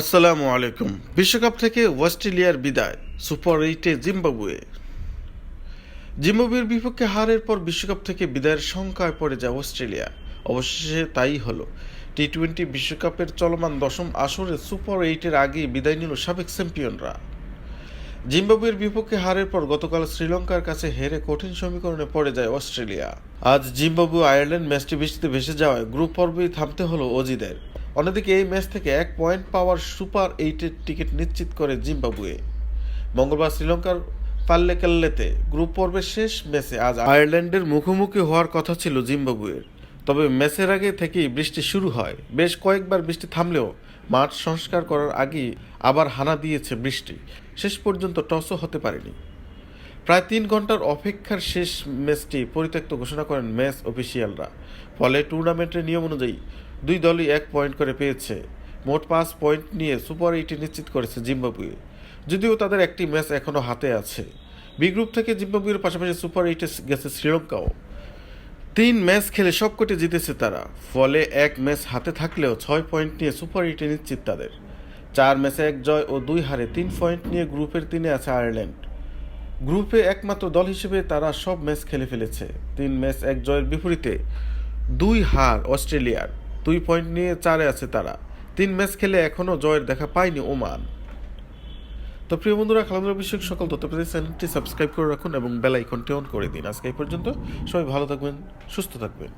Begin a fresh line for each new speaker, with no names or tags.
আসসালামু আলাইকুম। বিশ্বকাপ থেকে অস্ট্রেলিয়ার বিদায়, সুপার এইটে জিম্বাবুয়ে। জিম্বাবুয়ের বিপক্ষে হারের পর বিশ্বকাপ থেকে বিদায়ের সংখ্যায় পড়ে যায় অস্ট্রেলিয়া। অবশেষে তাই হলো। টি টোয়েন্টি বিশ্বকাপের চলমান দশম আসরে সুপার এইটের আগে বিদায় নিল সাবেক চ্যাম্পিয়নরা। জিম্বাবুয়ের বিপক্ষে হারের পর গতকাল শ্রীলঙ্কার কাছে হেরে কঠিন সমীকরণে পড়ে যায় অস্ট্রেলিয়া। আজ জিম্বাবু আয়ারল্যান্ড ম্যাচটি বৃষ্টিতে ভেসে যাওয়ায় গ্রুপ পর্বেই থামতে হলো অজিদের। অন্যদিকে এই ম্যাচ থেকে এক পয়েন্ট পাওয়ার সুপার এইটের টিকিট নিশ্চিত করে জিম্বাবুয়ে। মঙ্গলবার শ্রীলঙ্কার পাল্লে কাল্লেতে গ্রুপ পর্বের শেষ ম্যাচে আজ আয়ারল্যান্ডের মুখোমুখি হওয়ার কথা ছিল জিম্বাবুয়ের। তবে ম্যাচের আগে থেকেই বৃষ্টি শুরু হয়। বেশ কয়েকবার বৃষ্টি থামলেও মাঠ সংস্কার করার আগেই আবার হানা দিয়েছে বৃষ্টি। শেষ পর্যন্ত টসও হতে পারেনি। প্রায় তিন ঘণ্টার অপেক্ষার শেষ ম্যাচটি পরিত্যক্ত ঘোষণা করেন ম্যাচ অফিসিয়ালরা। ফলে টুর্নামেন্টের নিয়ম অনুযায়ী দুই দলই এক পয়েন্ট করে পেয়েছে। মোট পাঁচ পয়েন্ট নিয়ে সুপার এইটে নিশ্চিত করেছে জিম্বাবুয়ে। যদিও তাদের একটি ম্যাচ এখনও হাতে আছে। বি গ্রুপ থেকে জিম্বাবুয়ের পাশাপাশি সুপার এইটে গেছে শ্রীলঙ্কাও। তিন ম্যাচ খেলে সবকটি জিতেছে তারা। ফলে এক ম্যাচ হাতে থাকলেও ছয় পয়েন্ট নিয়ে সুপার এইটে নিশ্চিত তাদের। চার ম্যাচে এক জয় ও দুই হারে তিন পয়েন্ট নিয়ে গ্রুপের তিনে আছে আয়ারল্যান্ড। গ্রুপে একমাত্র দল হিসেবে তারা সব ম্যাচ খেলে ফেলেছে। তিন ম্যাচ এক জয়ের বিপরীতে দুই হার অস্ট্রেলিয়ার। দুই পয়েন্ট নিয়ে চারে আছে তারা। তিন ম্যাচ খেলে এখনও জয়ের দেখা পায়নি ওমান। তো প্রিয় বন্ধুরা, খেলাধুলা বিষয়ক সকল তথ্য পেতে চ্যানেলটি সাবস্ক্রাইব করে রাখুন এবং বেল আইকনটি অন করে দিন। আজকে এই পর্যন্ত সবাই ভালো থাকবেন, সুস্থ থাকবেন।